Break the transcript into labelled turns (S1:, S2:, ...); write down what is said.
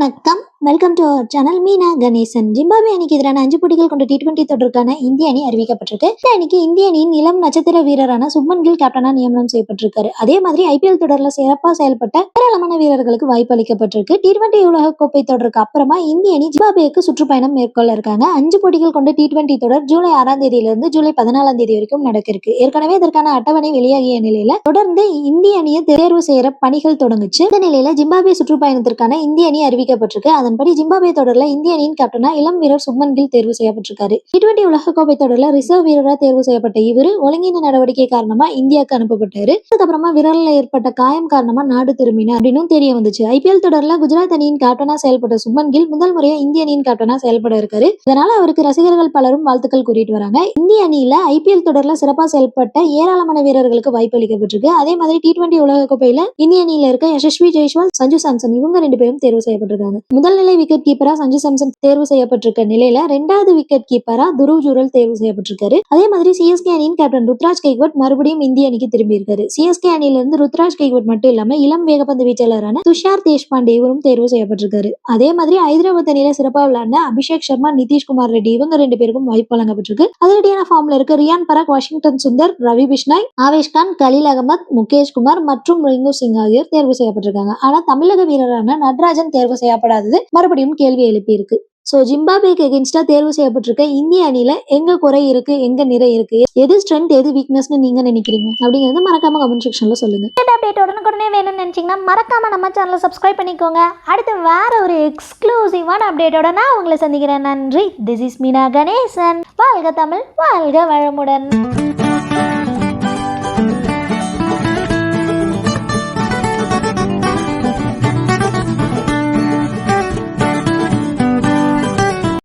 S1: வணக்கம் welcome to our channel Meena Ganesan Zimbabwe அணிக்கு எதிரான அஞ்சு போட்டிகள் கொண்ட டி டுவெண்டி தொடருக்கான இந்திய அணி அறிவிக்கப்பட்டிருக்கு. இந்த அணிக்கு இந்திய அணியின் இளம் நட்சத்திர வீரரான சுப்மன் கில் கேப்டனா நியமனம் செய்யப்பட்டிருக்காரு. அதே மாதிரி ஐபிஎல் தொடர்ல சிறப்பாக செயல்பட்ட ஏராளமான வீரர்களுக்கு வாய்ப்பு அளிக்கப்பட்டிருக்கு. டி டுவெண்டி உலக கோப்பை தொடருக்கு அப்புறமா இந்திய அணி ஜிம்பாபேக்கு சுற்றுப்பயணம் மேற்கொள்ள இருக்காங்க. அஞ்சு போட்டிகள் கொண்ட டி டுவெண்டி தொடர் ஜூலை ஆறாம் தேதியிலிருந்து ஜூலை பதினாலாம் தேதி வரைக்கும் நடக்க இருக்கு ஏற்கனவே இதற்கான அட்டவணை வெளியாகிய நிலையில தொடர்ந்து இந்திய அணியை தேர்வு செய்யற பணிகள் தொடங்குச்சு. இந்த நிலையில ஜிம்பாபே சுற்றுப்பயணத்திற்கான இந்திய அணி அறிவிக்கப்பட்டிருக்கு. அதன்படி ஜிம்பாபே தொடர்ல இந்திய அணியின் கேப்டனா இளம் வீரர் சுப்மன் கில் தேர்வு செய்யப்பட்டிருக்காரு. டி டுவெண்டி உலகக்கோப்பை தொடர்ல ரிசர்வ் வீரரா தேர்வு செய்யப்பட்ட இவர் ஒழுங்கின நடவடிக்கை காரணமா இந்தியாவுக்கு அனுப்பப்பட்டாரு. அதுக்கப்புறமா விரல்ல ஏற்பட்ட காயம் காரணமா நாடு திரும்பினார் அப்படின்னு தெரிய வந்துச்சு. ஐபிஎல் தொடர்ல குஜராத் அணியின் கேப்டனா செயல்பட்ட சுப்மன் கில் முதல் முறையா இந்திய அணியின் கேப்டனா செயல்பட இருக்காரு. இதனால அவருக்கு ரசிகர்கள் பலரும் வாழ்த்துக்கள் கூறிட்டு வராங்க. இந்திய அணியில ஐபிஎல் தொடர்ல சிறப்பா செயல்பட்ட ஏராளமான வீரர்களுக்கு வாய்ப்பு அளிக்கப்பட்டிருக்கு. அதே மாதிரி டி டுவெண்டி உலகக்கோப்பையில இந்திய அணியில இருக்க யசஸ்வி ஜெய்ஸ்வால் சஞ்சு சாம்சன் இவங்க ரெண்டு பேரும் தேர்வு செய்யப்பட்டிருக்காங்க. முதல் முதல்நிலை விக்கெட் கீப்பரா சஞ்சு சாம்சன் தேர்வு செய்யப்பட்டிருக்க நிலையில ரெண்டாவது விக்கெட் கீப்பரா துருவ் ஜூரல் தேர்வு செய்யப்பட்டிருக்காரு. அதே மாதிரி சிஎஸ்கே அணியின் கேப்டன் ருத்ராஜ் கெய்க்வட் மறுபடியும் இந்திய அணிக்கு திரும்பி இருக்காரு. சிஎஸ்கே அணியிலிருந்து ருத்ராஜ் கெய்க்வட் மட்டும் இல்லாம இளம் வேகப்பந்து வீச்சாளரான துஷார் தேஷ்பாண்டே இவரும் தேர்வு செய்யப்பட்டிருக்காரு. அதே மாதிரி ஹைதராபாத் அணியில சிறப்பாக விளையாண்ட அபிஷேக் சர்மா நிதிஷ்குமார் ரெட்டி இவங்க ரெண்டு பேருக்கும் வாய்ப்பு வழங்கப்பட்டிருக்கு. அதிரடியான ஃபார்ம்ல இருக்க ரியான் பராக் வாஷிங்டன் சுந்தர் ரவி பிஷ்னாய் ஆவேஷ் கான் கலீல் அகமத் முகேஷ் குமார் மற்றும் ரிங்கு சிங் ஆகியோர் தேர்வு செய்யப்பட்டிருக்காங்க. ஆனா தமிழக வீரரான நடராஜன் தேர்வு செய்யப்படாதது மறுபடியும் கேள்வி எழுப்பியிருக்கு. ஸோ ஜிம்பாபேக்கு எகென்ஸ்டா தேர்வு செய்யப்பட்டிருக்க இந்திய அணியில எங்க குறை இருக்கு? எங்க நிறை இருக்கு? எது ஸ்ட்ரென்த் எது வீக்னஸ்னு நீங்க நினைக்கிறீங்க? அப்படிங்கிறது மறக்காம கமெண்ட் செக்ஷன்ல சொல்லுங்க.
S2: அப்டேட் உடனுக்குடனே வேணும்னு நினைச்சீங்கன்னா மறக்காம நம்ம சேனலை சப்ஸ்கிரைப் பண்ணிக்கோங்க. அடுத்து வேற ஒரு எக்ஸ்க்ளூசிவான அப்டேட்டோட நான் உங்களை சந்திக்கிறேன். நன்றி. This is Meena Ganesan. வாழ்க தமிழ் வாழ்க வளமுடன்.